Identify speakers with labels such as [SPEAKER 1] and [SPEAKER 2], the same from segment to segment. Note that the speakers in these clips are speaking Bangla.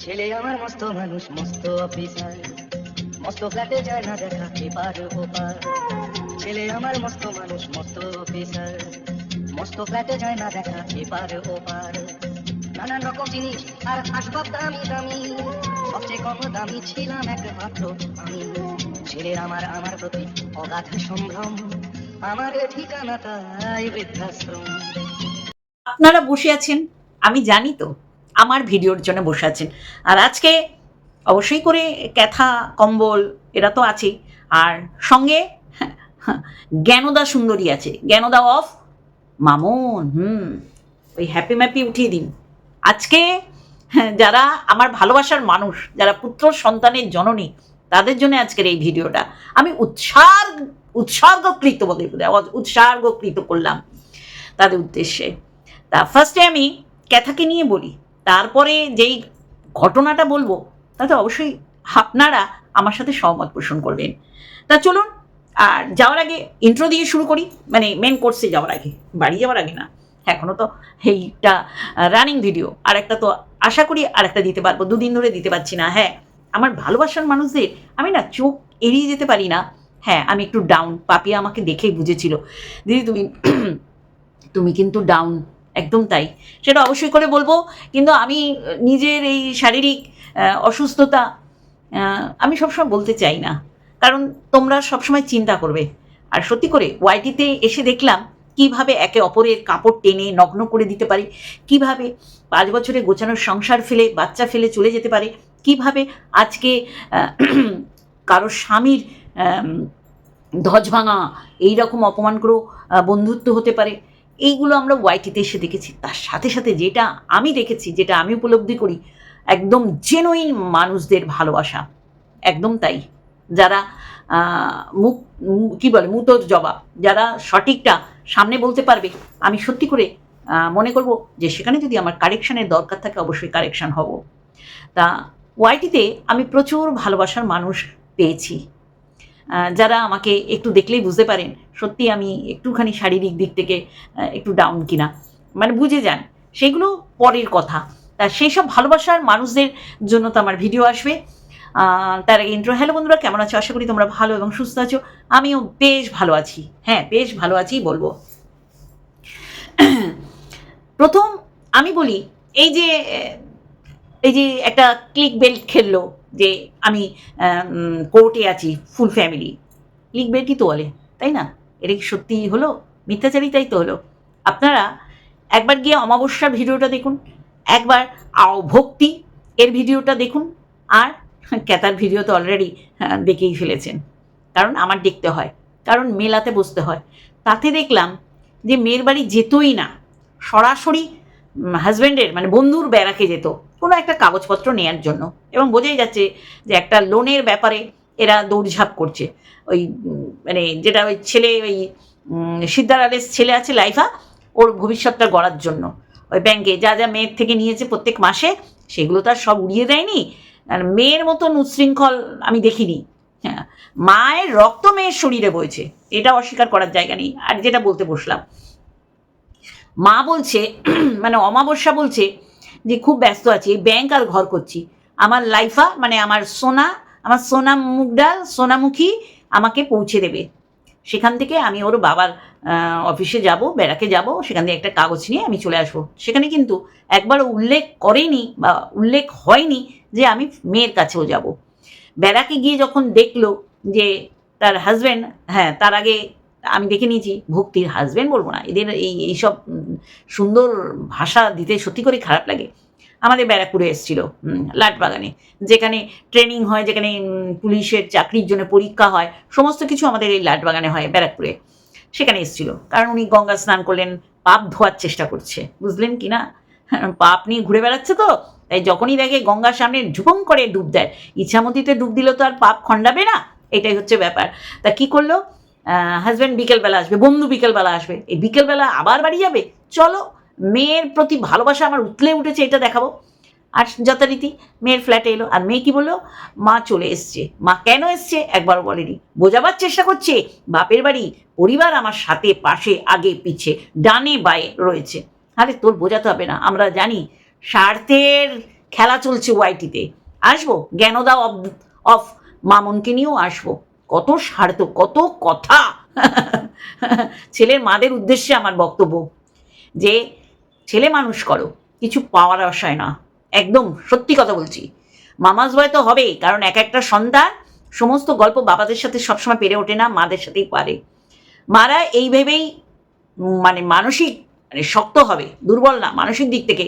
[SPEAKER 1] ছেলে আমার মস্ত মানুষ, মস্ত অফিসার মস্ত ফ্ল্যাটে যায় না দেখা এপার ওপার। ছেলে আমার মস্ত মানুষ, মস্ত অফিসার মস্ত ফ্ল্যাটে যায় না দেখা এপার ওপার। নানান রকম জিনিস, আর আসবাব দামি দামি। সবচেয়ে কম দামি ছিলাম একমাত্র আমি। ছেলে আমার আমার প্রতি অগাধ সম্ভ্রম। আমার ঠিকানা তাই বৃদ্ধাশ্রম।
[SPEAKER 2] আপনারা বসে আছেন, আমি জানি তো। আমার ভিডিওর জন্য বসে আছেন। আর আজকে অবশ্যই করে ক্যাথা, কম্বল, এরা তো আছেই। আর সঙ্গে জ্ঞানদা সুন্দরী আছে। জ্ঞানদা অফ মামুন, হুম, ওই হ্যাপি ম্যাপি উঠিয়ে দিন। আজকে যারা আমার ভালোবাসার মানুষ, যারা পুত্র সন্তানের জননী, তাদের জন্য আজকের এই ভিডিওটা। আমি উৎসার্গ, উৎসর্গকৃত বলে উৎসর্গকৃত করলাম তাদের উদ্দেশ্যে। তা ফার্স্টে আমি ক্যাথাকে নিয়ে বলি। তারপরে যেই ঘটনাটা বলব, তাতে অবশ্যই আপনারা আমার সাথে সহমত পোষণ করবেন। তা চলুন, আর যাওয়ার আগে ইন্ট্রো দিয়ে শুরু করি। মানে মেন কোর্সে যাওয়ার আগে, বাড়ি যাওয়ার আগে না এখনও তো এইটা রানিং ভিডিও আর একটা তো আশা করি আর একটা দিতে পারব, দুদিন ধরে দিতে পারছি না হ্যাঁ। আমার ভালোবাসার মানুষদের আমি না চোখ এড়িয়ে যেতে পারি না। হ্যাঁ আমি একটু ডাউন পাপিয়া আমাকে দেখেই বুঝেছিল। দিদি, তুমি তুমি কিন্তু ডাউন একদম তাই। সেটা অবশ্যই করে বলব। কিন্তু আমি নিজের এই শারীরিক অসুস্থতা আমি সবসময় বলতে চাই না। কারণ তোমরা সবসময় চিন্তা করবে। আর সত্যি করে ওয়াইটিতে এসে দেখলাম কীভাবে একে অপরের কাপড় টেনে নগ্ন করে দিতে পারে, কীভাবে পাঁচ বছরে গোছানোর সংসার ফেলে বাচ্চা ফেলে চলে যেতে পারে, কীভাবে আজকে কারোর স্বামীর ধ্বজ ভাঙা এইরকম অপমান করেও বন্ধুত্ব হতে পারে। এইগুলো আমরা ওয়াইটিতে এসে দেখেছি। তার সাথে সাথে যেটা আমি দেখেছি, যেটা আমি উপলব্ধি করি, একদম জেনুইন মানুষদের ভালোবাসা। একদম তাই। যারা মুখ কি বলে, মুতোর জবাব। যারা সঠিকটা সামনে বলতে পারবে, আমি সত্যি করে মনে করব যে সেখানে যদি আমার কারেকশানের দরকার থাকে, অবশ্যই কারেকশান হব। তা ওয়াইটিতে আমি প্রচুর ভালোবাসার মানুষ পেয়েছি। যারা আমাকে একটু দেখলেই বুঝতে পারেন সত্যি আমি একটুখানি শারীরিক দিক থেকে একটু ডাউন কিনা। মানে বুঝে যান, সেগুলো পরের কথা। তা সেই সব ভালোবাসার মানুষদের জন্য তো আমার ভিডিও আসবে। তার আগে ইন্ট্রো হ্যালো বন্ধুরা, কেমন আছো? আশা করি তোমরা ভালো এবং সুস্থ আছো। আমিও বেশ ভালো আছি। হ্যাঁ বেশ ভালো আছি বলব। প্রথম আমি বলি, এই যে এই যে একটা ক্লিক বেল্ট খেললো যে আমি কোর্টে আছি ফুল ফ্যামিলি ক্লিক বেল্টই তো বলে তাই না? এটা কি সত্যি হলো? মিথ্যাচারিতাই তো হলো। আপনারা একবার গিয়ে অমাবস্যার ভিডিওটা দেখুন, একবার ভক্তি এর ভিডিওটা দেখুন, আর ক্যাতার ভিডিও তো অলরেডি দেখেই ফেলেছেন। কারণ আমার দেখতে হয়, কারণ মেলাতে বসতে হয়। তাতে দেখলাম যে মেয়ের বাড়ি যেতই না, সরাসরি হাজব্যান্ডের মানে বন্ধুর বেড়াকে যেত। কোনো একটা কাগজপত্র নেয়ার জন্য। এবং বোঝাই যাচ্ছে যে একটা লোনের ব্যাপারে এরা দৌড়ঝাঁপ করছে। ওই মানে যেটা ওই ছেলে, ওই সিদ্ধার আলের ছেলে আছে লাইফা, ওর ভবিষ্যৎটা গড়ার জন্য। ওই ব্যাংকে যা যা মেয়ের থেকে নিয়েছে প্রত্যেক মাসে, সেগুলো তো আর সব উড়িয়ে দেয়নি। আর মেয়ের মতন উচ্ছৃঙ্খল আমি দেখিনি। হ্যাঁ মায়ের রক্ত মেয়ের শরীরে বইছে। এটা অস্বীকার করার জায়গা নেই। আর যেটা বলতে বসলাম, মা বলছে মানে অমাবস্যা বলছে যে খুব ব্যস্ত আছি, এই ব্যাংক আর ঘর করছি। আমার লাইফা মানে আমার সোনা আমার সোনা মুগডাল সোনামুখী আমাকে পৌঁছে দেবে। সেখান থেকে আমি ওর বাবার অফিসে যাব বেড়াকে যাব, সেখান থেকে একটা কাগজ নিয়ে আমি চলে আসব। সেখানে কিন্তু একবার উল্লেখ করেনি বা উল্লেখ হয়নি যে আমি মেয়ের কাছেও যাব। বেড়াকে গিয়ে যখন দেখল যে তার হাজব্যান্ড হ্যাঁ তার আগে আমি দেখে নিয়েছি, ভক্তির হাজব্যান্ড বলব না, এদের এই, এইসব সুন্দর ভাষা দিতে সত্যি করে খারাপ লাগে। আমাদের ব্যারাকপুরে এসেছিল লাটবাগানে যেখানে ট্রেনিং হয়, যেখানে পুলিশের চাকরির জন্য পরীক্ষা হয়, সমস্ত কিছু আমাদের এই লাটবাগানে হয় ব্যারাকপুরে। সেখানে এসেছিল, কারণ উনি গঙ্গা স্নান করলেন, পাপ ধোয়ার চেষ্টা করছে, বুঝলেন কি না? পাপ নিয়ে ঘুরে বেড়াচ্ছে তো, তাই যখনই দেখে গঙ্গার সামনে ঝুপং করে ডুব দেয়, ইচ্ছামতিতে ডুব দিলে তো আর পাপ খণ্ডাবে না, এটাই হচ্ছে ব্যাপার। তা কি করল? হাজব্যান্ড বিকেলবেলা আসবে, বন্ধু বিকেলবেলা আসবে। এই বিকেলবেলা আবার বাড়ি যাবে? চলো, মেয়ের প্রতি ভালোবাসা আমার উতলে উঠেছে, এটা দেখাবো। আর যথারীতি মেয়ের ফ্ল্যাটে এলো। আর মেয়ে কি বলল? মা চলে এসছে। মা কেন এসছে? একবারও বলেনি। বোঝাবার চেষ্টা করছে, বাপের বাড়ি, পরিবার আমার সাথে, পাশে, আগে, পিছে, ডানে, বায়ে রয়েছে। আরে, তোর বোঝাতে হবে না। আমরা জানি স্বার্থের খেলা চলছে ওয়াইটিতে আসব? জ্ঞানদা অফ অফ, মামনকে নিয়েও আসব। কত স্বার্থ কত কথা। ছেলের মাদের উদ্দেশ্যে আমার বক্তব্য, যে ছেলে মানুষ করো, কিছু পাওয়ার আশায় না। একদম সত্যি কথা বলছি। মামাজ ভয় তো হবেই, কারণ এক একটা সন্তান সমস্ত গল্প বাবাদের সাথে সবসময় পেরে ওঠে না, মাদের সাথেই পারে। মারা এই ভেবেই মানে মানসিক মানে শক্ত হবে, দুর্বল না, মানসিক দিক থেকে,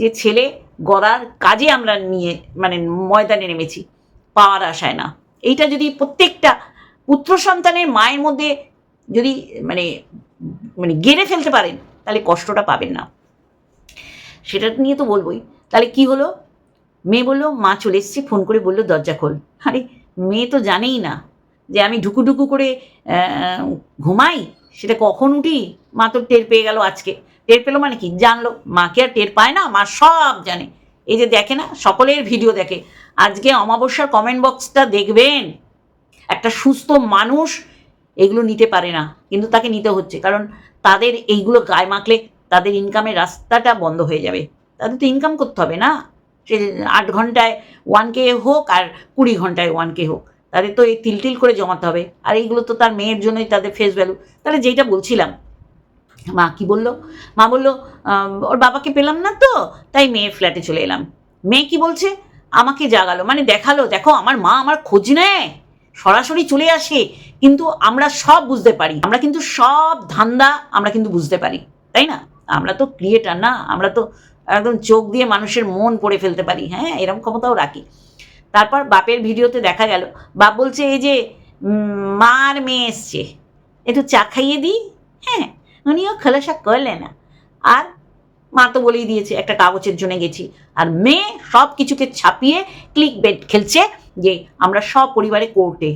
[SPEAKER 2] যে ছেলে গড়ার কাজে আমরা নিয়ে মানে ময়দানে নেমেছি, পাওয়ার আশায় না। এইটা যদি প্রত্যেকটা পুত্র সন্তানের মায়ের মধ্যে যদি মানে মানে গেড়ে ফেলতে পারেন, তাহলে কষ্টটা পাবেন না। সেটা নিয়ে তো বলবোই। তাহলে কি হলো? মেয়ে বলল, মা চলে এসছে, ফোন করে বলল, দরজা খোল। আরে, মেয়ে তো জানেই না যে আমি ঢুকু ঢুকু করে ঘুমাই? সেটা কখন উঠি? মা তো টের পেয়ে গেল আজকে। টের পেল মানে কি? জানলো। মাকে আর টের পায় না, মা সব জানে। এই যে দেখে না, সকলের ভিডিও দেখে। আজকে অমাবস্যার কমেন্ট বক্সটা দেখবেন। একটা সুস্থ মানুষ এগুলো নিতে পারে না, কিন্তু তাকে নিতে হচ্ছে, কারণ তাদের এইগুলো গায়ে মাখলে তাদের ইনকামের রাস্তাটা বন্ধ হয়ে যাবে। তাদের তো ইনকাম করতে হবে না। সে আট ঘন্টায় ওয়ান কে হোক আর কুড়ি ঘন্টায় ওয়ান কে হোক, তাদের তো এই তিল তিল করে জমাতে হবে। আর এইগুলো তো তার মেয়ের জন্যই তাদের ফেস ভ্যালু তাহলে যেটা বলছিলাম, মা কি বলল? মা বলল ওর বাবাকে পেলাম না তো, তাই মেয়ের ফ্ল্যাটে চলে এলাম। মেয়ে কি বলছে? আমাকে জাগালো। মানে দেখাল, দেখো আমার মা আমার খোঁজ নেয়, সরাসরি চলে আসে, কিন্তু আমরা সব বুঝতে পারি। আমরা কিন্তু সব ধান্দা আমরা কিন্তু বুঝতে পারি, তাই না? আমরা তো ক্রিয়েটার না, আমরা তো একদম চোখ দিয়ে মানুষের মন পড়ে ফেলতে পারি। হ্যাঁ এরকম ক্ষমতাও রাখি। তারপর বাপের ভিডিওতে দেখা গেল, বাপ বলছে, এই যে মার মেয়ে এসছে, একটু চা খাইয়ে দিই? হ্যাঁ উনিও খোলাসা করলে না। আর মা তো বলেই দিয়েছে, একটা কাগজের জন্য গেছি। আর মেয়ে সব কিছুকে ছাপিয়ে ক্লিক বেড খেলছে যে আমরা সব পরিবারে কোর্টে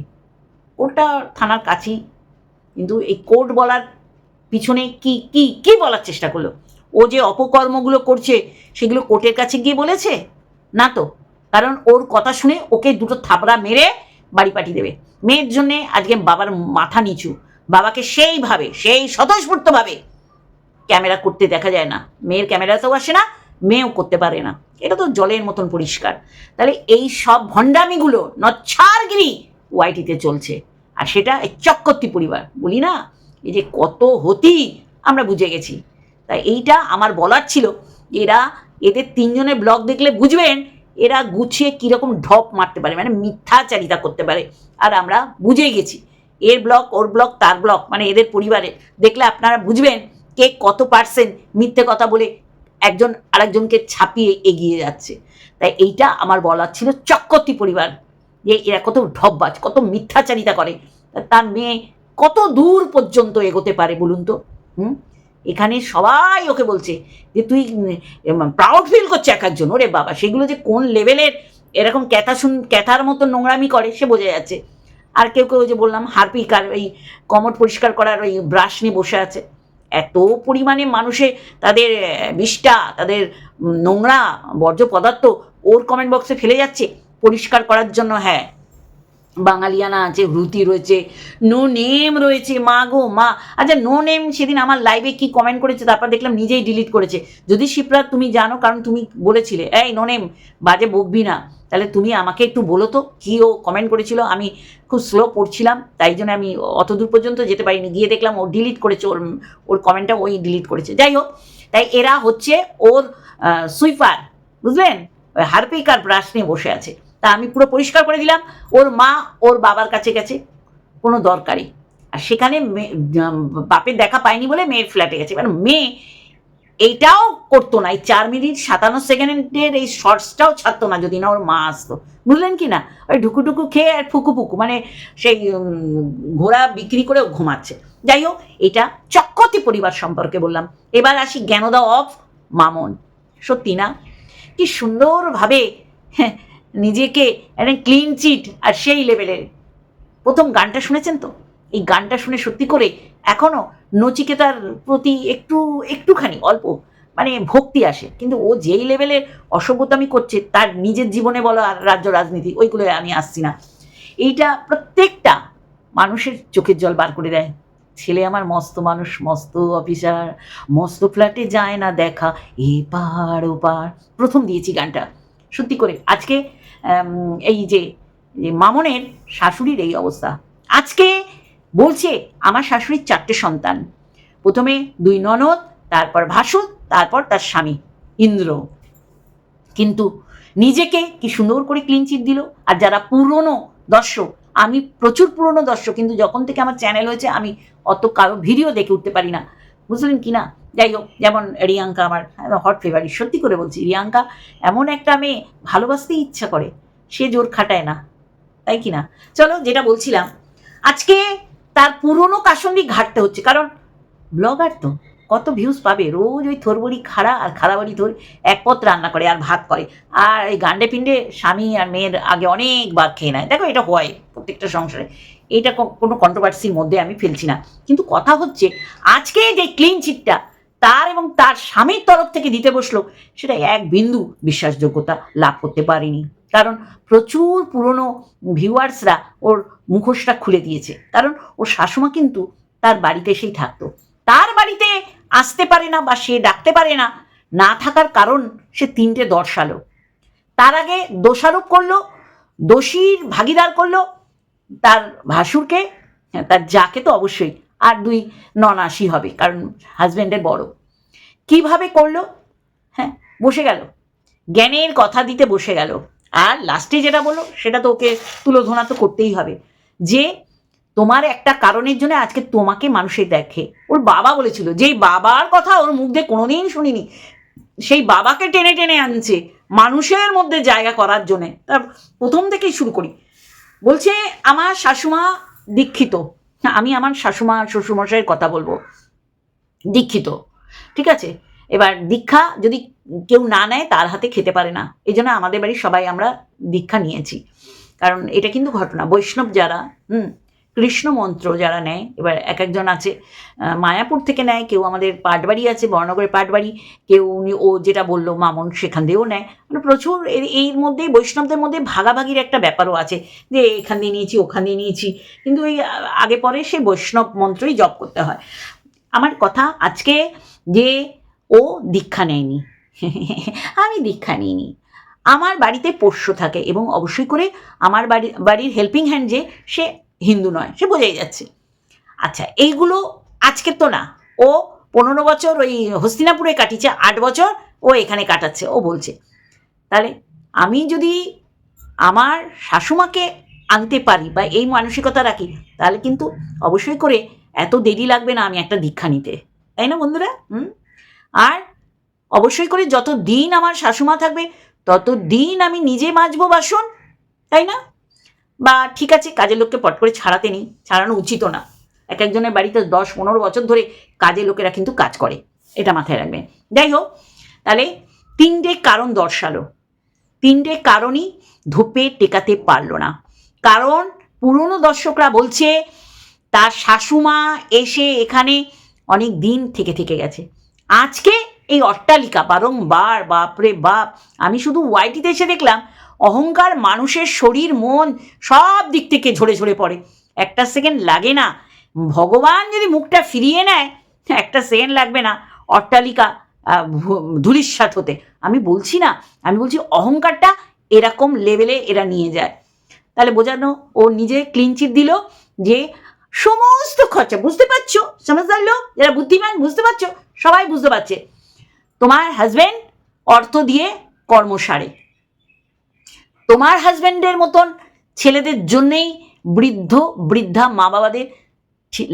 [SPEAKER 2] কোর্টটা থানার কাছেই। কিন্তু এই কোর্ট বলার পিছনে কি কি কি বলার চেষ্টা করল? ও যে অপকর্মগুলো করছে, সেগুলো কোর্টের কাছে গিয়ে বলেছে? না তো। কারণ ওর কথা শুনে ওকে দুটো থাপড়া মেরে বাড়ি পাঠিয়ে দেবে। মেয়ের জন্যে আজকে বাবার মাথা নিচু। বাবাকে সেইভাবে, সেই স্বতঃস্ফূর্তভাবে ক্যামেরা করতে দেখা যায় না। মেয়ের ক্যামেরাতেও আসে না, মেয়েও করতে পারে না। এটা তো জলের মতন পরিষ্কার। তাহলে এই সব ভণ্ডামিগুলো নচ্ছারগিরি ওয়াইটিতে চলছে। আর সেটা এই চক্রবর্তী পরিবার। বলি না, এই যে কত হতি আমরা বুঝে গেছি। তাই এইটা আমার বলার ছিল এরা, এদের তিনজনের ব্লগ দেখলে বুঝবেন, এরা গুছিয়ে কীরকম ঢপ মারতে পারে মানে মিথ্যাচারিতা করতে পারে। আর আমরা বুঝে গেছি। এর ব্লক ওর ব্লক তার ব্লক মানে এদের পরিবারে দেখলে আপনারা বুঝবেন কে কত পার্সেন্ট মিথ্যে কথা বলে একজন আরেকজনকে ছাপিয়ে এগিয়ে যাচ্ছে। তাই এইটা আমার বলার ছিল চক্রবর্তী পরিবার যে এরা কত ঢপবাজ, কত মিথ্যাচারিতা করে। তার মেয়ে কত দূর পর্যন্ত এগোতে পারে বলুন তো? হুম? এখানে সবাই ওকে বলছে যে তুই প্রাউড ফিল করছে এক একজন। ওরে বাবা, সেগুলো যে কোন লেভেলের এরকম ক্যাথা শুন, ক্যাথার মতো নোংরামি করে, সে বোঝা যাচ্ছে। আর কেউ কেউ যে বললাম হারপিক আর ওই কমট পরিষ্কার করার ওই ব্রাশ নিয়ে বসে আছে। এত পরিমাণে মানুষে তাদের বিষ্ঠা তাদের নোংরা বর্জ্য পদার্থ ওর কমেন্ট বক্সে ফেলে যাচ্ছে। পরিষ্কার করার জন্য হ্যাঁ। বাঙালিয়ানা আছে, রুতি রয়েছে নো নেম রয়েছে, মা গো, মা। আচ্ছা নো নেম সেদিন আমার লাইভে কি কমেন্ট করেছে তারপর দেখলাম, নিজেই ডিলিট করেছে। যদি শিপ্রা তুমি জানো, কারণ তুমি বলেছিলে, এই নো নেম বাজে বকবি না। তাহলে তুমি আমাকে একটু বলো তো, কী ও কমেন্ট করেছিল? আমি খুব স্লো পড়ছিলাম, তাই জন্য আমি অত দূর পর্যন্ত যেতে পারিনি। গিয়ে দেখলাম ও ডিলিট করেছে, ওর ওর কমেন্টটা ওই ডিলিট করেছে। যাই হোক, তাই এরা হচ্ছে ওর সুইপার বুঝলেন? হারপিক আর ব্রাশ নিয়ে বসে আছে। তা আমি পুরো পরিষ্কার করে দিলাম, ওর মা ওর বাবার কাছে গেছে, কোনো দরকারি আর সেখানে বাপের দেখা পায়নি বলে মেয়ের ফ্ল্যাটে গেছে। এবার মেয়ে এইটাও করতো না। এই চার মিনিট সাতান্ন সেকেন্ডের এই শর্টসটাও ছাড়তো না যদি না ওর মা আসতো। বুঝলেন কি না? ওই ঢুকু ঢুকু খেয়ে আর ফুকু ফুকু মানে সেই ঘোড়া বিক্রি করেও ঘুমাচ্ছে। যাই হোক এটা চক্রতি পরিবার সম্পর্কে বললাম। এবার আসি জ্ঞানদা অফ মামন। সত্যি না? কি সুন্দরভাবে হ্যাঁ, নিজেকে একটা ক্লিন চিট আর সেই লেভেলের প্রথম গানটা শুনেছেন তো? এই গানটা শুনে সত্যি করে এখনও নচিকেতার প্রতি একটু, একটুখানি অল্প মানে ভক্তি আসে। কিন্তু ও যেই লেভেলের অসভ্যতামি করছে, তার নিজের জীবনে বলো আর রাজ্য রাজনীতি, ওইগুলো আমি আসছি না। এইটা প্রত্যেকটা মানুষের চোখের জল বার করে দেয়। ছেলে আমার মস্ত মানুষ, মস্ত অফিসার মস্ত ফ্ল্যাটে যায় না দেখা এপার ওপার প্রথম দিয়েছি গানটা। সত্যি করে, আজকে এই যে মামনের শাশুড়ির এই অবস্থা। আজকে বলছে, আমার শাশুড়ির চারটে সন্তান। প্রথমে দুই ননদ, তারপর ভাসুর, তারপর তার স্বামী, ইন্দ্র। কিন্তু নিজেকে কি সুন্দর করে ক্লিন চিট দিল? আর যারা পুরনো দর্শক, আমি প্রচুর পুরনো দর্শক, কিন্তু যখন থেকে আমার চ্যানেল হয়েছে, আমি অত কারও ভিডিও দেখে উঠতে পারি না। বুঝলেন কি না? যাই হোক, যেমন রিয়াঙ্কা আমার হট ফেভারিট সত্যি করে বলছি, রিয়াঙ্কা এমন একটা মেয়ে ভালোবাসতেই ইচ্ছা করে, সে জোর খাটায় না, তাই কি না? চলো, যেটা বলছিলাম, আজকে তার পুরনো কাসন্দি ঘাটতে হচ্ছে। কারণ ব্লগার তো কত ভিউজ পাবে? রোজ ওই থরবড়ি খাড়া আর খাড়াবাড়ি ধর এক পথ রান্না করে আর ভাত করে। আর এই গান্ডে পিণ্ডে স্বামী আর মেয়ের আগে অনেকবার খেয়ে নেয়। দেখো এটা হয় প্রত্যেকটা সংসারে। এটা কোনো কন্ট্রোভার্সির মধ্যে আমি ফেলছি না। কিন্তু কথা হচ্ছে, আজকে যে ক্লিন চিটটা তার এবং তার স্বামীর তরফ থেকে দিতে বসল সেটা এক বিন্দু বিশ্বাসযোগ্যতা লাভ করতে পারেনি। কারণ প্রচুর পুরনো ভিউয়ার্সরা ওর মুখোশটা খুলে দিয়েছে। কারণ ওর শাশুমা কিন্তু তার বাড়িতে এসেই থাকতো। তার বাড়িতে আসতে পারে না বা সে ডাকতে পারে না না থাকার কারণ সে তিনটে দর্শালো। তার আগে দোষারোপ করল দোষীর ভাগিদার করল তার ভাসুরকে হ্যাঁ, তার যাকে তো অবশ্যই আর দুই ননাসি হবে, কারণ হাজব্যান্ডের বড়। কীভাবে করল? হ্যাঁ বসে গেল। জ্ঞানের কথা দিতে বসে গেল। আর লাস্টে যেটা বলল, সেটা তো ওকে তুলোধনা তো করতেই হবে। যে তোমার একটা কারণের জন্য আজকে তোমাকে মানুষে দেখে। ওর বাবা বলেছিল, যেই বাবার কথা ওর মুখ দিয়ে কোনোদিন শুনিনি, সেই বাবাকে টেনে টেনে আনছে মানুষের মধ্যে জায়গা করার জন্যে। তার প্রথম থেকেই শুরু করি। বলছে, আমার শাশুমা দীক্ষিত। আমি আমার শাশুমা, শ্বশুরমশাইয়ের কথা বলব। দীক্ষিত, ঠিক আছে? এবার দীক্ষা যদি কেউ না নেয়, তার হাতে খেতে পারে না। এই জন্য আমাদের বাড়ির সবাই আমরা দীক্ষা নিয়েছি। কারণ এটা কিন্তু ঘটনা। বৈষ্ণব যারা, হুম কৃষ্ণ মন্ত্র যারা নেয়, এবার এক একজন আছে মায়াপুর থেকে নেয়, কেউ আমাদের পাটবাড়ি আছে বর্ণগরের পাটবাড়ি, কেউ উনি, ও যেটা বলল, মামন সেখান দিয়েও নেয়। মানে প্রচুর এর- মধ্যে, বৈষ্ণবদের মধ্যে ভাগাভাগির একটা ব্যাপারও আছে, যে এখান দিয়ে নিয়েছি, ওখান দিয়ে নিয়েছি। কিন্তু ওই আগে পরে সে বৈষ্ণব মন্ত্রই জপ করতে হয়। আমার কথা আজকে যে ও দীক্ষা নেয়নি, আমি দীক্ষা নিইনি। আমার বাড়িতে পোষ্য থাকে এবং অবশ্যই করে আমার বাড়ি, বাড়ির হেল্পিং হ্যান্ড যে, সে হিন্দু নয়, সে বোঝাই যাচ্ছে। আচ্ছা এইগুলো আজকের তো না। ও পনেরো বছর ওই হস্তিনাপুরে কাটিয়েছে, আট বছর ও এখানে কাটাচ্ছে, ও বলছে। তাহলে আমি যদি আমার শাশুমাকে আনতে পারি বা এই মানসিকতা রাখি, তাহলে কিন্তু অবশ্যই করে এত দেরি লাগবে না আমি একটা দীক্ষা নিতে। তাই না বন্ধুরা? হুম? আর অবশ্যই করে যত দিন আমার শাশুমা থাকবে তত দিন আমি নিজে মাজবো বাসন, তাই না? বা ঠিক আছে, কাজের লোককে পট করে ছাড়াতে নেই, ছাড়ানো উচিতও না। এক একজনের বাড়িতে দশ পনেরো বছর ধরে কাজের লোকেরা কিন্তু কাজ করে, এটা মাথায় রাখবেন। যাই হোক, তাহলে তিনটে কারণ দর্শালো। তিনটে কারণই ধূপে টেকাতে পারল না। কারণ পুরনো দর্শকরা বলছে, তার শাশুমা এসে এখানে অনেক দিন থেকে থেকে গেছে। আজকে এই অট্টালিকা বারংবার, বাপরে বাপ, আমি শুধু ওয়াইটিতে এসে দেখলাম অহংকার মানুষের শরীর, মন সব দিক থেকে ঝরে ঝরে পড়ে। একটা সেকেন্ড লাগে না। ভগবান যদি মুখটা ফিরিয়ে নেয়, একটা সেকেন্ড লাগবে না। অট্টালিকা ধূলিস্যাৎ হতে। আমি বলছি না, আমি বলছি অহংকারটা এরকম লেভেলে এরা নিয়ে যায়। তাহলে বোঝানো, ও নিজে ক্লিনচিট দিল যে সমস্ত খরচা, বুঝতে পারছ? সমঝদার লোক যারা বুদ্ধিমান, বুঝতে পারছ? সবাই বুঝতে পারছে। তোমার হাজবেন্ড অর্থ দিয়ে কর্ম সারে। তোমার হাজবেন্ডের মতন ছেলেদের জন্যেই বৃদ্ধ, বৃদ্ধা মা বাবাদের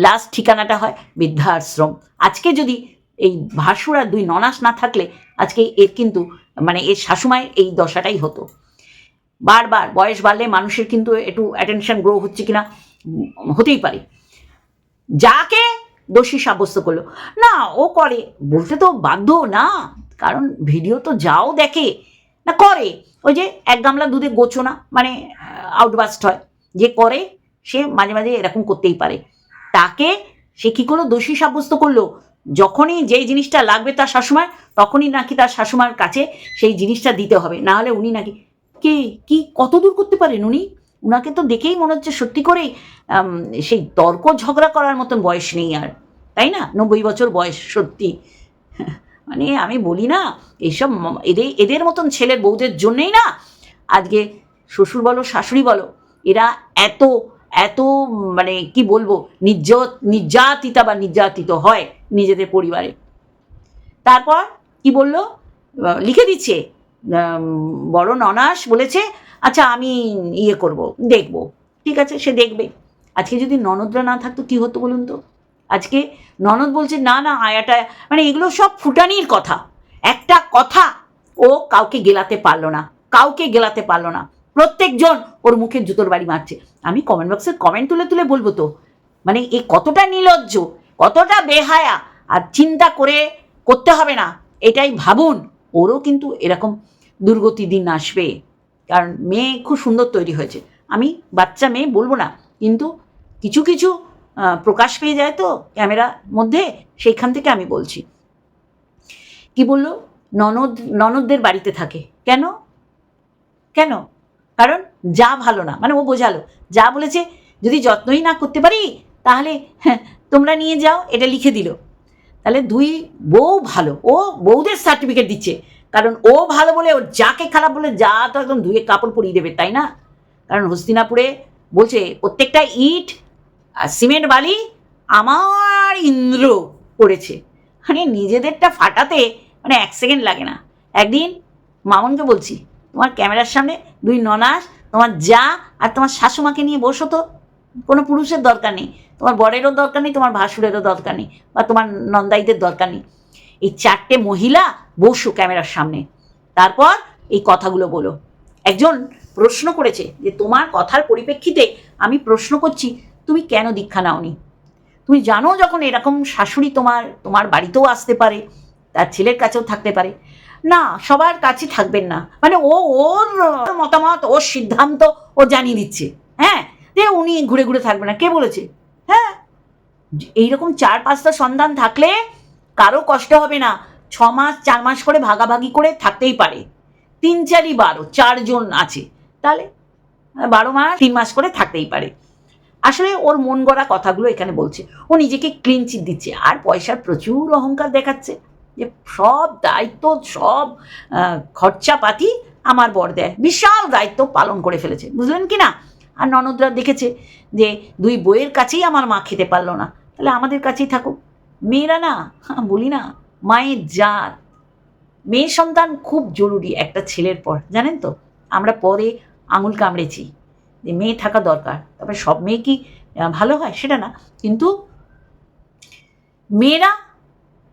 [SPEAKER 2] লাস্ট ঠিকানাটা হয় বৃদ্ধাশ্রম। আজকে যদি এই ভাসুরা দুই ননাস না থাকলে আজকে এর কিন্তু মানে এর শাশুমায়ের এই দশাটাই হতো। বারবার বয়স বাড়লে মানুষের কিন্তু একটু অ্যাটেনশন গ্রো হচ্ছে কিনা হতেই পারে। যাকে দোষী সাব্যস্ত করল, না, ও করে। বলতে তো বাধ্য না, কারণ ভিডিও তো যাও দেখে। না, করে। ওই যে এক গামলা দুধে গোছো না মানে আউটবাস্ট হয়। যে করে, সে মাঝে মাঝে এরকম করতেই পারে। তাকে সে কী করল দোষী সাব্যস্ত করল? যখনই যেই জিনিসটা লাগবে তার শাশুমার, তখনই নাকি তার শাশুমার কাছে সেই জিনিসটা দিতে হবে। না হলে উনি নাকি, কে, কি, কত দূর করতে পারেন উনি? উনাকে তো দেখেই মনে হচ্ছে সত্যি করেই সেই তর্ক ঝগড়া করার মতন বয়স নেই আর। তাই না? নব্বই বছর বয়স সত্যি। মানে আমি বলি না, এইসব এদের এদের মতন ছেলের বউদের জন্যেই না আজকে শ্বশুর বলো, শাশুড়ি বলো, এরা এত এত মানে কি বলব, নির্য, নির্যাতিতা বা নির্যাতিত হয় নিজেদের পরিবারে। তারপর কি বলল? লিখে দিচ্ছে বড় ননাস বলেছে আচ্ছা আমি ইয়ে করব, দেখব। ঠিক আছে, সে দেখবে। আজকে যদি ননদরা না থাকতো, কি হতো বলুন তো? আজকে ননদ বলছে, না না, আয়াটা মানে এগুলো সব ফুটানির কথা। একটা কথা ও কাউকে গেলাতে পারল না, কাউকে গেলাতে পারল না। প্রত্যেকজন ওর মুখে জুতোর বাড়ি মারছে। আমি কমেন্ট বক্সে কমেন্ট তুলে তুলে বলব তো মানে এ কতটা নির্লজ্জ কতটা বেহায়া, আর চিন্তা করে করতে হবে না, এটাই ভাবুন। ওরও কিন্তু এরকম দুর্গতি দিন আসবে, কারণ মেয়ে খুব সুন্দর তৈরি হয়েছে। আমি বাচ্চা মেয়ে বলব না, কিন্তু কিছু কিছু প্রকাশ পেয়ে যায় তো ক্যামেরার মধ্যে সেইখান থেকে আমি বলছি। কি বলল? ননদ ননদদের বাড়িতে থাকে। কেন? কেন? কারণ যা ভালো না মানে ও বোঝালো। যা বলেছে যদি যত্নই না করতে পারি তাহলে হ্যাঁ, তোমরা নিয়ে যাও এটা লিখে দিল। তাহলে দুই বউ ভালো ও বউদের সার্টিফিকেট দিচ্ছে। কারণ ও ভালো বলে ওর যাকে খারাপ বলে যা তো একদম ধুয়ে কাপড় পরিয়ে দেবে তাই না? কারণ হস্তিনাপুরে বলছে প্রত্যেকটা ইট আর সিমেন্ট বালি আমার ইন্দ্র করেছে। মানে নিজেদেরটা ফাটাতে মানে এক সেকেন্ড লাগে না। একদিন মামনকে বলছি, তোমার ক্যামেরার সামনে দুই ননাস, তোমার যা আর তোমার শাশুমাকে নিয়ে বসো তো। কোনো পুরুষের দরকার নেই। তোমার বরেরও দরকার নেই, তোমার ভাসুরেরও দরকার নেই বা তোমার নন্দাইদের দরকার নেই। এই চারটে মহিলা বসো ক্যামেরার সামনে। তারপর এই কথাগুলো বলো। একজন প্রশ্ন করেছে যে, তোমার কথার পরিপ্রেক্ষিতে আমি প্রশ্ন করছি তুমি কেন দীক্ষা নাওনি? তুমি জানো যখন এরকম শাশুড়ি তোমার তোমার বাড়িতেও আসতে পারে, তার ছেলের কাছেও থাকতে পারে? না, সবার কাছে থাকবেন না। মানে ও, ওর মতামত, ওর সিদ্ধান্ত ও জানিয়ে দিচ্ছে। হ্যাঁ? যে উনি ঘুরে ঘুরে থাকবে না। কে বলেছে? হ্যাঁ? এইরকম চার পাঁচটা সন্তান থাকলে কারও কষ্ট হবে না। ছ মাস, চার মাস করে ভাগাভাগি করে থাকতেই পারে। তিন চারই বারো, চারজন আছে। তাহলে বারো মাস, তিন মাস করে থাকতেই পারে। আসলে ওর মন গড়া কথাগুলো এখানে বলছে। ও নিজেকে ক্লিন চিট দিচ্ছে আর পয়সার প্রচুর অহংকার দেখাচ্ছে যে সব দায়িত্ব সব খরচাপাতি আমার বর দেয়। বিশাল দায়িত্ব পালন করে ফেলেছে। বুঝলেন কি না? আর ননদরা দেখেছে যে দুই বইয়ের কাছেই আমার মা খেতে পারল না। তাহলে আমাদের কাছেই থাকুক। মেয়েরা না হ্যাঁ, বলি না মায়ের জাত। মেয়ে সন্তান খুব জরুরি একটা ছেলের পর। জানেন তো? আমরা পরে আঙুল কামড়েছি। মেয়ে থাকা দরকার, তারপরে সব মেয়ে কি ভালো হয়? সেটা না। কিন্তু মেয়েরা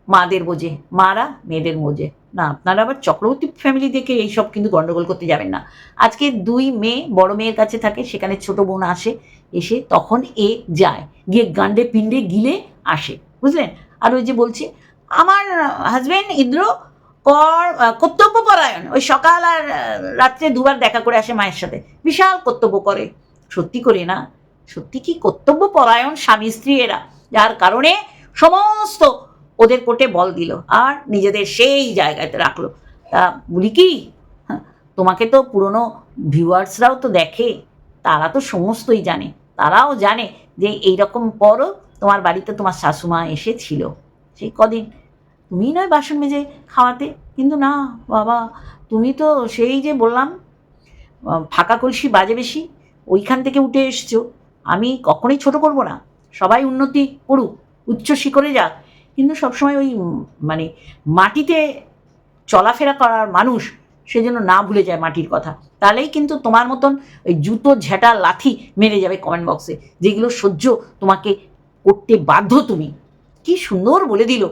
[SPEAKER 2] মাদের বোঝে, মারা মেয়েদের বোঝে। না, আপনারা আবার চক্রবর্তী ফ্যামিলি দেখে এইসব কিন্তু গন্ডগোল করতে যাবেন না। আজকে দুই মেয়ে, বড় মেয়ের কাছে থাকে, সেখানে ছোট বোন আসে, এসে তখন এ যায়। গিয়ে গান্ডে পিণ্ডে গিলে আসে। বুঝলেন? আর ওই যে বলছে, আমার হাজবেন্ড ইন্দ্র কর কর্তব্য পরায়ণ ওই সকাল আর রাত্রে দুবার দেখা করে আসে মায়ের সাথে। বিশাল কর্তব্য করে। সত্যি করে না। সত্যি কি কর্তব্য পরায়ণ স্বামী স্ত্রী এরা? যার কারণে সমস্ত ওদের কোটে বল দিল আর নিজেদের সেই জায়গাতে রাখল। তা বলি কি? হ্যাঁ, তোমাকে তো পুরনো ভিউয়ার্সরাও তো দেখে। তারা তো সমস্তই জানে। তারাও জানে যে এইরকম পরও তোমার বাড়িতে তোমার শাশুমা এসেছিল। সেই কদিন তুমি নয় বাসন মেজে খাওয়াতে। কিন্তু না, বাবা, তুমি তো সেই যে বললাম ফাঁকা কলসি বাজে বেশি, ওইখান থেকে উঠে এসছো। আমি কখনোই ছোট করব না। সবাই উন্নতি করুক, উচ্চ শিখরে যাক। কিন্তু সবসময় ওই মানে মাটিতে চলাফেরা করার মানুষ সে যেন না ভুলে যায় মাটির কথা। তাহলেই কিন্তু তোমার মতন ওই জুতো, ঝেঁটা, লাথি মেরে যাবে কমেন্ট বক্সে যেগুলো সহ্য তোমাকে করতে বাধ্য তুমি। কি সুন্দর বলে দিল।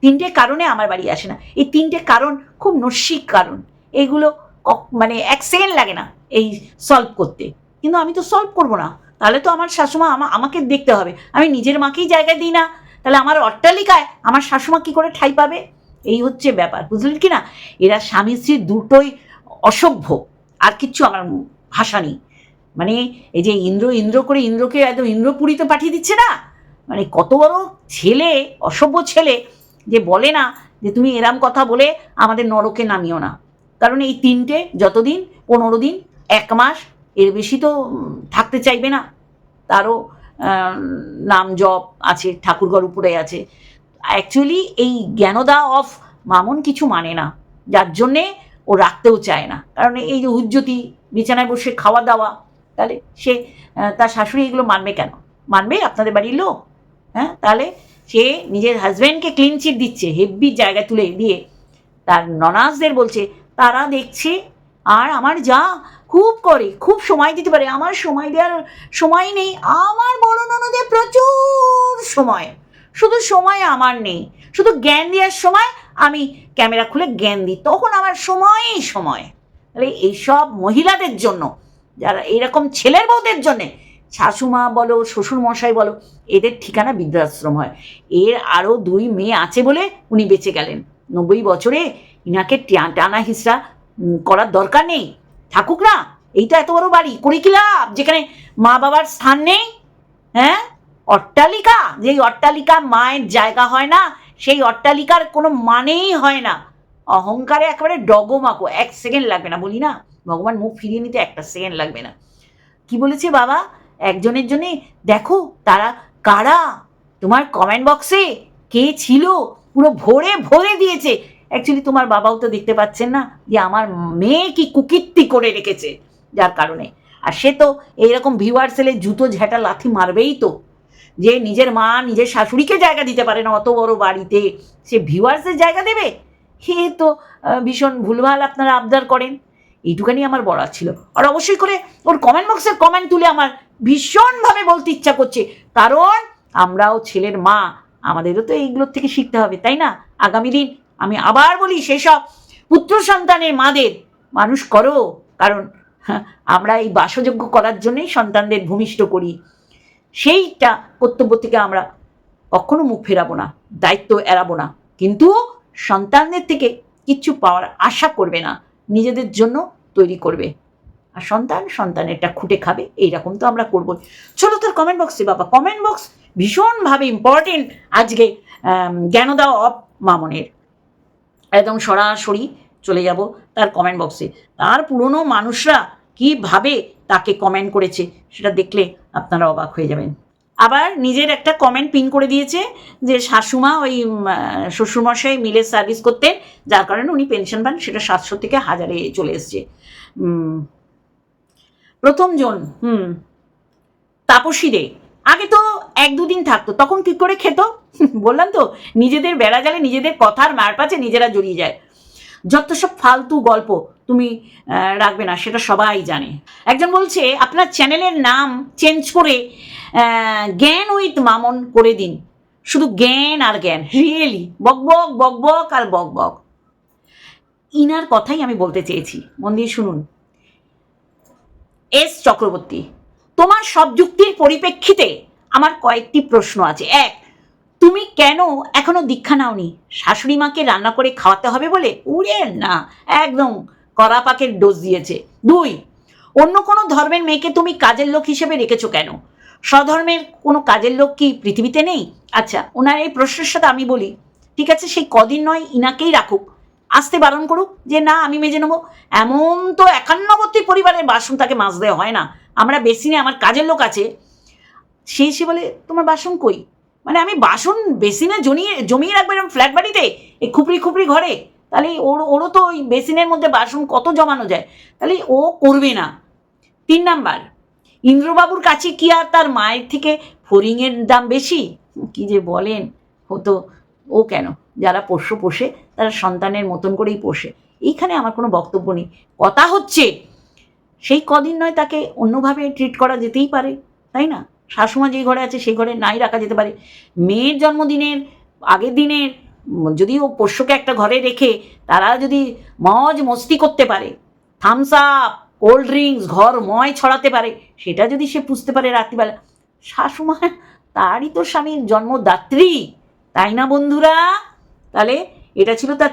[SPEAKER 2] তিনটে কারণে আমার বাড়ি আসে না। এই তিনটে কারণ খুব নস্যিক কারণ। এগুলো ক- মানে এক সেকেন্ড লাগে না এই সলভ করতে। কিন্তু আমি তো সলভ করব না। তাহলে তো আমার শাশুমা আমা, আমাকে দেখতে হবে। আমি নিজের মাকেই জায়গা দিই না। তাহলে আমার অট্টালিকায় আমার শাশুমা কি করে ঠাই পাবে? এই হচ্ছে ব্যাপার। বুঝলেন কি না? এরা স্বামী স্ত্রী দুটোই অসভ্য। আর কিচ্ছু আমার ভাষা নেই। মানে এই যে ইন্দ্র ইন্দ্র করে ইন্দ্রকে একদম ইন্দ্রপুরীতে পাঠিয়ে দিচ্ছে না? মানে কত বড় ছেলে, অসভ্য ছেলে যে বলে না যে তুমি এরাম কথা বলে আমাদের নরকে নামিও না। কারণ এই তিনটে যতদিন, পনেরো দিন, এক মাস, এর বেশি তো থাকতে চাইবে না। তারও নাম জপ আছে ঠাকুরঘর উপরে আছে। অ্যাকচুয়ালি এই জ্ঞানদা অফ মামন কিছু মানে না। যার জন্যে ও রাখতেও চায় না। কারণ এই যে উজ্জ্যোতি বিছানায় বসে খাওয়া দাওয়া, তাহলে সে তার শাশুড়ি এগুলো মানবে কেন? মানবে আপনাদের বাড়ির লোক? হ্যাঁ তাহলে সে নিজের হাজব্যান্ডকে ক্লিন চিট দিচ্ছে হেব্বি জায়গা তুলে দিয়ে। তার ননাসদের বলছে, তারা দেখছে, আর আমার যা খুব করে, খুব সময় দিতে পারে, আমার সময় দেওয়ার সময় নেই, আমার বড় ননদের প্রচুর সময়। শুধু সময় আমার নেই, শুধু জ্ঞান দেওয়ার সময় আমি ক্যামেরা খুলে জ্ঞান দিই, তখন আমার সময়ই সময়। তাহলে এইসব মহিলাদের জন্য, যারা এইরকম ছেলের বউদের জন্যে শাশুমা বলো শ্বশুর মশাই বলো, এদের ঠিকানা বৃদ্ধাশ্রম হয়। এর আরও দুই মেয়ে আছে বলে উনি বেঁচে গেলেন। নব্বই বছরে ইনাকে টানা হিসরা করার দরকার নেই। থাকুক না, এইটা এত বড় বাড়ি, করে কি লাভ? যেখানে মা বাবার স্থান নেই হ্যাঁ? অট্টালিকা, যেই অট্টালিকা মায়ের জায়গা হয় না, সেই অট্টালিকার কোনো মানেই হয় না। অহংকারে একেবারে ডগমাকো, এক সেকেন্ড লাগবে না, বলি না। ভগবান মুখ ফিরিয়ে নিতে একটা সেকেন্ড লাগবে না। কি বলেছে বাবা? একজনের জন্যে দেখো তারা কারা? তোমার কমেন্ট বক্সে কে ছিল? পুরো ভরে ভরে দিয়েছে। অ্যাকচুয়ালি তোমার বাবাও তো দেখতে পাচ্ছেন না যে আমার মেয়ে কি কুকীর্তি করে রেখেছে যার কারণে। আর সে তো এইরকম ভিউয়ার সেলে জুতো ঝ্যাঁটা লাথি মারবেই তো। যে নিজের মা নিজের শাশুড়িকে জায়গা দিতে পারে না অত বড় বাড়িতে। সে ভিউয়ার্সের জায়গা দেবে? হে তো ভীষণ ভুলভাল আপনারা আবদার করেন। এইটুখানি আমার বলার ছিল। আর অবশ্যই করে ওর কমেন্ট বক্সের কমেন্ট তুলে আমার ভীষণভাবে বলতে ইচ্ছা করছে। কারণ আমরাও ছেলের মা, আমাদেরও তো এইগুলোর থেকে শিখতে হবে, তাই না? আগামী দিন আমি আবার বলি, সেসব পুত্র সন্তানের মাদের মানুষ করো। কারণ আমরা এই বাসযোগ্য করার জন্যই সন্তানদের ভূমিষ্ঠ করি। সেইটা কর্তব্য থেকে আমরা কখনো মুখ ফেরাবো না, দায়িত্ব এড়াবো না। কিন্তু সন্তানদের থেকে কিচ্ছু পাওয়ার আশা করবে না, নিজেদের জন্য তৈরি করবে। আর সন্তান, সন্তানেরটা খুঁটে খাবে, এইরকম তো আমরা করব চলো তোর কমেন্ট বক্সে বাবা কমেন্ট বক্স ভীষণভাবে ইম্পর্টেন্ট আজকে জ্ঞানদা অফ মামনের। একদম সরাসরি চলে যাব তার কমেন্ট বক্সে তার পুরনো মানুষরা কীভাবে তাকে কমেন্ট করেছে, সেটা দেখলে আপনারা অবাক হয়ে যাবেন। আবার নিজের একটা কমেন্ট পিন করে দিয়েছে যে, শাশুমা ওই শ্বশুরমশাই মিলে সার্ভিস করতেন, যার কারণে উনি পেনশন পান, সেটা সাতশো থেকে হাজারে চলে এসছে। উম, প্রথম জন হুম তাপসী দে আগে তো এক দুদিন থাকতো তখন কি করে খেত? বললাম তো নিজেদের বেড়া জালে নিজেদের কথার মার পাচে নিজেরা জড়িয়ে যায়। যত সব ফালতু গল্প তুমি রাখবে না সেটা সবাই জানে। একজন বলছে আপনার চ্যানেলের নাম চেঞ্জ করে জ্ঞান উইথ মামন করে দিন। শুধু জ্ঞান আর জ্ঞান রিয়েলি বক বক বক বক আর বক বক। ইনার কথাই আমি বলতে চেয়েছি। মন দিয়ে শুনুন। এস চক্রবর্তী, তোমার সব যুক্তির পরিপ্রেক্ষিতে আমার কয়েকটি প্রশ্ন আছে। এক, তুমি কেন এখনও দীক্ষা নাওনি? শাশুড়ি মাকে রান্না করে খাওয়াতে হবে বলে? উড়ে না, একদম কড়া পাকের ডোজ দিয়েছে। দুই, অন্য কোনো ধর্মের মেয়েকে তুমি কাজের লোক হিসেবে রেখেছো কেন? স্বধর্মের কোনো কাজের লোক কি পৃথিবীতে নেই? আচ্ছা ওনার এই প্রশ্নের সাথে আমি বলি, ঠিক আছে, সেই কদিন নয় ইনাকেই রাখুক। আসতে বারণ করুক যে, না, আমি মেজে নেব। এমন তো একান্নবর্তী পরিবারের বাসন তাকে মাছ দেওয়া হয় না। আমরা বেসিনে আমার কাজের লোক আছে। সে বলে, তোমার বাসন কই? মানে আমি বাসন বেসিনে জমিয়ে জমিয়ে রাখব এরকম ফ্ল্যাট বাড়িতে, এই খুপড়ি খুপড়ি ঘরে। তাহলে ওর, ওরও তো ওই বেসিনের মধ্যে বাসন কত জমানো যায়? তাহলে ও করবে না। তিন নাম্বার, ইন্দ্রবাবুর কাছে কি আর তার মায়ের থেকে ফড়িংয়ের দাম বেশি? কি যে বলেন হতো ও কেন? যারা পোষ্য পোষে, তারা সন্তানের মতন করেই পোষে। এইখানে আমার কোনো বক্তব্য নেই। কথা হচ্ছে, সেই কদিন নয় তাকে অন্যভাবে ট্রিট করা যেতেই পারে, তাই না? শাশুমা যে ঘরে আছে, সেই ঘরে নাই রাখা যেতে পারে। মেয়ের জন্মদিনের আগের দিনের, যদি ও পোষ্যকে একটা ঘরে রেখে তারা যদি মজ মস্তি করতে পারে থামস আপ কোল্ড ড্রিঙ্কস ঘর ময় ছড়াতে পারে, সেটা যদি সে পুষতে পারে রাত্রিবেলা। শাশুমা, তারই তো স্বামীর জন্মদাত্রী। তাই না বন্ধুরা? তাহলে এটা ছিল তার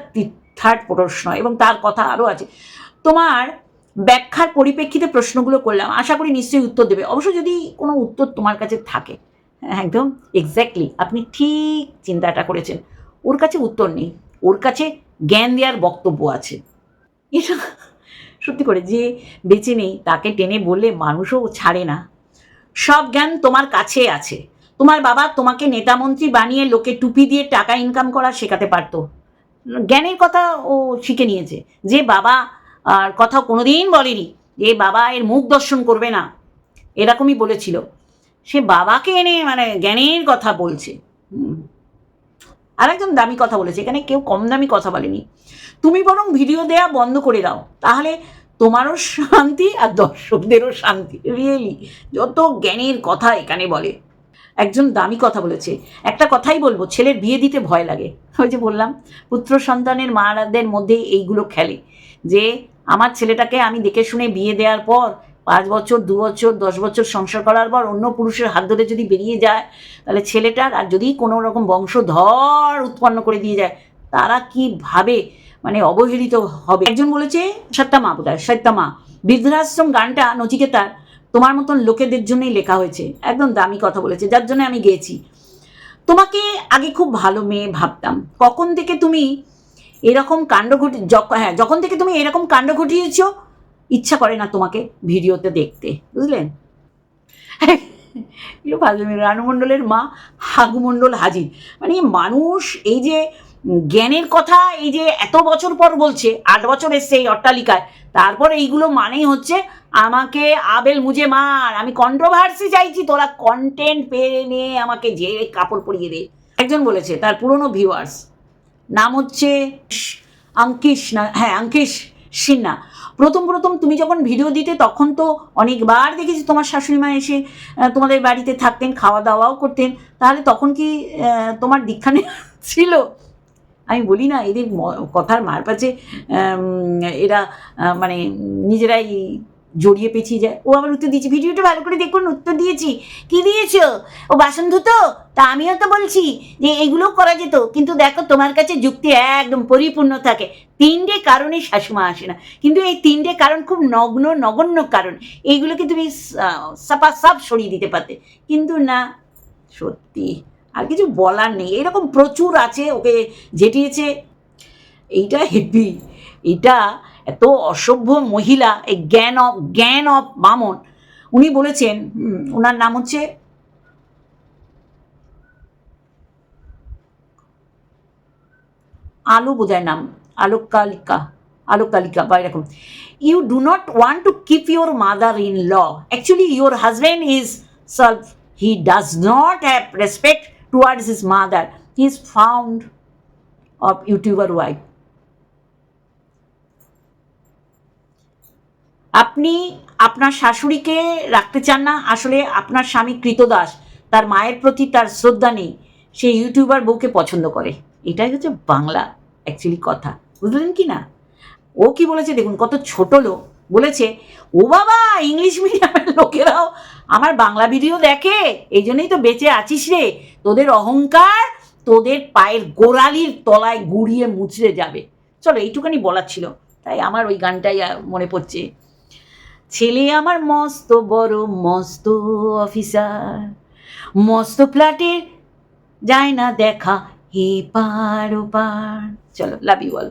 [SPEAKER 2] থার্ড প্রশ্ন এবং তার কথা আরও আছে। তোমার ব্যাখ্যার পরিপ্রেক্ষিতে প্রশ্নগুলো করলাম। আশা করি নিশ্চয়ই উত্তর দেবে। অবশ্য যদি কোনো উত্তর তোমার কাছে থাকে একদম এক্স্যাক্টলি আপনি ঠিক চিন্তাটা করেছেন। ওর কাছে উত্তর নেই। ওর কাছে জ্ঞান দেওয়ার বক্তব্য আছে। এটা সত্যি করে যে বেঁচে নেই, তাকে টেনে বললে মানুষও ছাড়ে না। সব জ্ঞান তোমার কাছে আছে। তোমার বাবা তোমাকে নেতামন্ত্রী বানিয়ে লোকে টুপি দিয়ে টাকা ইনকাম করা শেখাতে পারতো। জ্ঞানের কথা ও শিখে নিয়েছে। যে বাবা আর কথা কোনোদিন বলেনি, যে বাবা এর মুখ দর্শন করবে না, এরকমই বলেছিল। সে বাবাকে এনে মানে জ্ঞানের কথা বলছে। আর একজন দামি কথা বলেছে, এখানে কেউ কম দামি কথা বলেনি। তুমি বরং ভিডিও দেয়া বন্ধ করে দাও, তাহলে তোমারও শান্তি আর দর্শকদেরও শান্তি। রিয়েলি যত জ্ঞানের কথা এখানে বলে। একজন দামি কথা বলেছে। একটা কথাই বলব, ছেলের বিয়ে দিতে ভয় লাগে। ওই যে বললাম, পুত্র সন্তানের মারাদের মধ্যে এইগুলো খেলে। যে আমার ছেলেটাকে আমি দেখে শুনে বিয়ে দেওয়ার পর, পাঁচ বছর, দু বছর, দশ বছর সংসার করার পর অন্য পুরুষের হাত ধরে যদি বেরিয়ে যায়, তাহলে ছেলেটার আর যদি কোনো রকম বংশধর উৎপন্ন করে দিয়ে যায়, তারা কি ভাবে মানে অবহেলিত হবে? একজন বলেছে সত্যা মা বোধ হয় সত্যা মা বৃদ্ধাশ্রম গানটা নচিকেতার তোমার মতন লোকেদের জন্যই লেখা হয়েছে। একদম দামি কথা বলেছে, যার জন্য আমি গেয়েছি। তোমাকে আগে খুব ভালো মেয়ে ভাবতাম। কখন থেকে তুমি এরকম কাণ্ড ঘটি হ্যাঁ যখন থেকে তুমি এরকম কাণ্ড ঘটিয়েছ, ইচ্ছা করে না তোমাকে ভিডিওতে দেখতে বুঝলেন এগুলো ভালো রানু মণ্ডলের মা হাগু মণ্ডল হাজির। মানে মানুষ এই যে জ্ঞানের কথা এই যে এত বছর পর বলছে, আট বছর এসছে এই অট্টালিকায়, তারপর এইগুলো মানেই হচ্ছে আমাকে আবেল মুজে মার। আমি কন্ট্রোভার্সি চাইছি, তোরা কন্টেন্ট পেয়ে নিয়ে আমাকে যে কাপড় পরিয়ে দে। একজন বলেছে, তার পুরনো ভিউয়ার্স নাম হচ্ছে আঙ্কিশ না হ্যাঁ আঙ্কিশ সিনহা। প্রথম প্রথম তুমি যখন ভিডিও দিতে, তখন তো অনেকবার দেখেছি তোমার শাশুড়ি মা এসে তোমাদের বাড়িতে থাকতেন, খাওয়া দাওয়াও করতেন। তাহলে তখন কি তোমার দীক্ষা ছিল? আমি বলি না, এদের কথার মারপাচে এরা মানে নিজেরাই জড়িয়ে পেঁচিয়ে যায়। ও আবার উত্তর দিয়েছে, ভিডিওটা ভালো করে দেখুন, উত্তর দিয়েছি। কি দিয়েছ? ও বাসন ধুতো? তা আমিও তো বলছি যে এগুলো করা যেত। কিন্তু দেখো, তোমার কাছে যুক্তি একদম পরিপূর্ণ থাকে। তিনটে কারণে শাশুমা আসে না। কিন্তু এই তিনটে কারণ খুব নগ্ন, নগণ্য কারণ। এইগুলোকে তুমি সাপা, সাপ সরিয়ে দিতে পারতে। কিন্তু না, সত্যি আর কিছু বলার নেই। এরকম প্রচুর আছে, ওকে জেটিয়েছে এইটা হেভি। এটা এত অসভ্য মহিলা, এই জ্ঞান অফ জ্ঞান অফ বামন, উনি বলেছেন ওনার নাম হচ্ছে আলো বোধহয় নাম, আলোকালিকা আলোকালিকা, বা এরকম। You do not want to keep your mother in law actually your husband is self he does not have respect towards his mother he is found of YouTuber wife আপনি আপনার শাশুড়িকে রাখতে চান না, আসলে আপনার স্বামী কৃতদাস, তার মায়ের প্রতি তার শ্রদ্ধা নেই, সে ইউটিউবার বউকে পছন্দ করে। এটাই হচ্ছে বাংলা অ্যাকচুয়ালি কথা, বুঝলেন কি না? ও কি বলেছে দেখুন, কত ছোট লোক, বলেছে, ও বাবা, ইংলিশ মিডিয়ামের লোকেরাও আমার বাংলা ভিডিও দেখে, এই জন্যই তো বেঁচে আছিস রে। তোদের অহংকার তোদের পায়ের গোড়ালির তলায় গুড়িয়ে মুচড়ে যাবে। চলো, এইটুখানি বলার ছিল, তাই আমার ওই গানটাই মনে পড়ছে। ছেলে আমার মস্ত বড়, মস্ত অফিসার মস্ত ফ্ল্যাটের যায় না দেখা হে পার ও পার চলো লাভ ইউ অল